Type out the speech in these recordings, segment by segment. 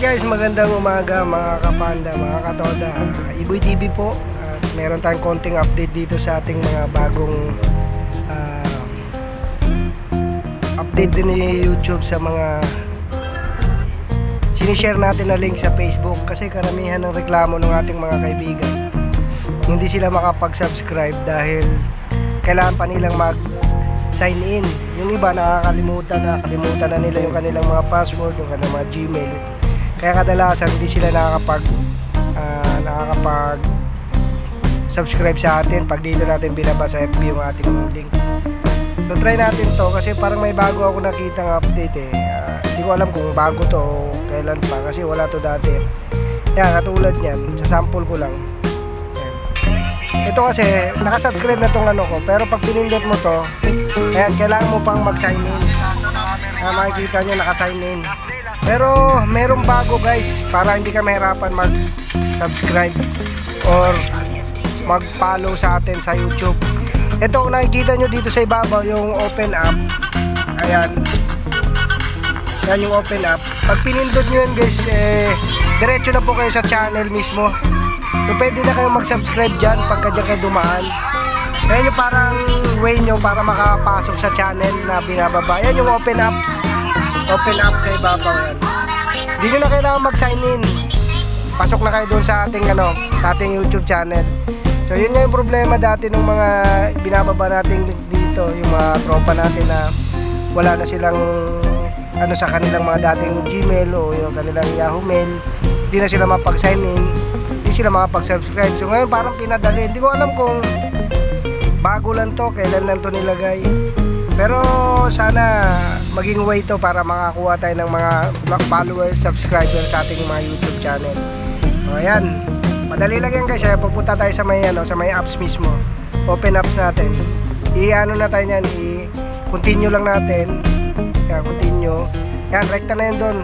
guys, magandang umaga mga kapanda, mga katoda. Iboy TV po. At meron tayong konting update dito sa ating mga bagong ah, update din ni YouTube sa mga sinishare natin na link sa Facebook kasi karamihan ng reklamo ng ating mga kaibigan hindi sila makapag-subscribe dahil kailangan pa nilang mag sign in. Yung iba nakakalimutan na, kalimutan na nila yung kanilang mga password, yung kanilang mga Gmail. Kaya kadalasan hindi sila nakakapag ah, nakakapag subscribe sa atin pag dito natin binaba sa FB yung ating link. So try natin to kasi parang may bago ako nakita ng update eh. Ah, Hindi ko alam kung bago to o kailan pa kasi wala to dati. Yan, katulad niyan, sa sample ko lang. Ito kasi, nakasubscribe na tong ano ko, pero pag pinindot mo to, ayan, kailangan mo pang mag-sign in. Ah, makikita nyo, naka-sign in. Pero, merong bago guys, para hindi ka mahirapan mag-subscribe or mag-follow sa atin sa YouTube. Ito, kung nakikita nyo dito sa ibabaw, yung open up. Ayan. Yan yung open up. Pag pinindot nyo yan guys, eh, diretso na po kayo sa channel mismo. So, pwede na kayo mag-subscribe dyan pagka dyan kayo dumaan. Ayan yung parang way nyo para makapasok sa channel na binababa. Ayan yung open apps. Open up sa ibabaw yan. Hindi nyo na kailangan mag-sign in. Pasok na kayo doon sa ating, ano, ating YouTube channel. So yun nga yung problema dati ng mga binababa nating link dito. Yung mga tropa natin na wala na silang ano sa kanilang mga dating Gmail o yung kanilang Yahoo Mail. Hindi na sila mapag-sign in hindi sila makapag-subscribe. So ngayon parang pinadali. Hindi ko alam kung bago lang to, kailan lang to nilagay. Pero sana maging way to para makakuha tayo ng mga followers, subscribers sa ating mga YouTube channel. O ayan, madali lang yan guys. Ayan, pupunta tayo sa may, ano, sa may apps mismo. Open apps natin. I-ano na tayo yan, i-continue lang natin. Ayan, continue. Yan, rekta na yan doon.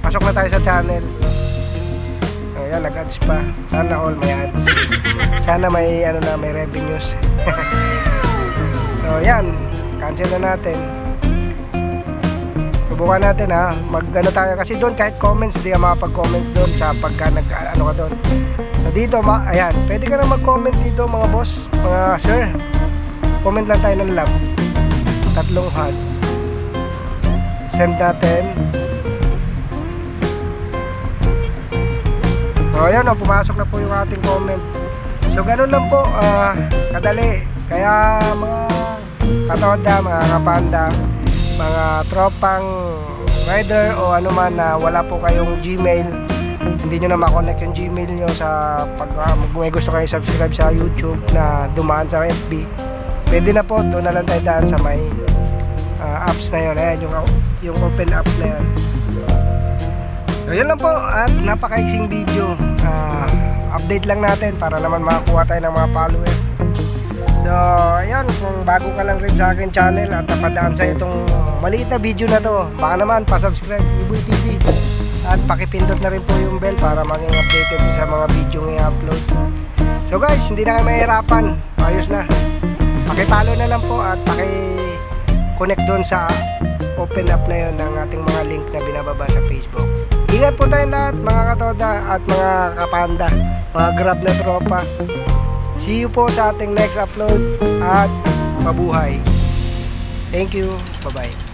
Pasok na tayo sa channel. Ayan, nag-ads pa. Sana all may ads. Sana may ano na may revenues. so, yan. Cancel na natin. Subukan natin ha. Mag ano tayo kasi doon kahit comments di ka makapag-comment doon sa pagka nag ano ka doon. So, dito ma ayan, pwede ka na mag-comment dito mga boss, mga sir. Comment lang tayo ng love. Tatlong heart. Send natin. So ayan o, pumasok na po yung ating comment. So ganun lang po, ah, kadali. Kaya mga katoda, mga kapanda, mga tropang rider o ano man na wala po kayong Gmail, hindi nyo na makonect yung Gmail nyo sa pag uh, may gusto kayo subscribe sa YouTube na dumaan sa FB. Pwede na po, doon na lang tayo daan sa may ah, apps na yun. Ayan, yung, yung open app na yun. So yun lang po at napakaiksing video. Ah, update lang natin para naman makakuha tayo ng mga follower. So ayan, kung bago ka lang rin sa akin channel at napadaan sa itong maliit na video na to, baka naman pa-subscribe Iboy TV. At pakipindot na rin po yung bell para maging updated sa mga video ng i-upload. So guys, hindi na kayo mahirapan. Ayos na. Pakipalo na lang po at paki-connect doon sa open up na yun ng ating mga link na binababa sa Facebook. Ingat po tayong lahat mga katoda at mga kapanda, mga grab na tropa. See you po sa ating next upload at mabuhay. Thank you. Bye-bye.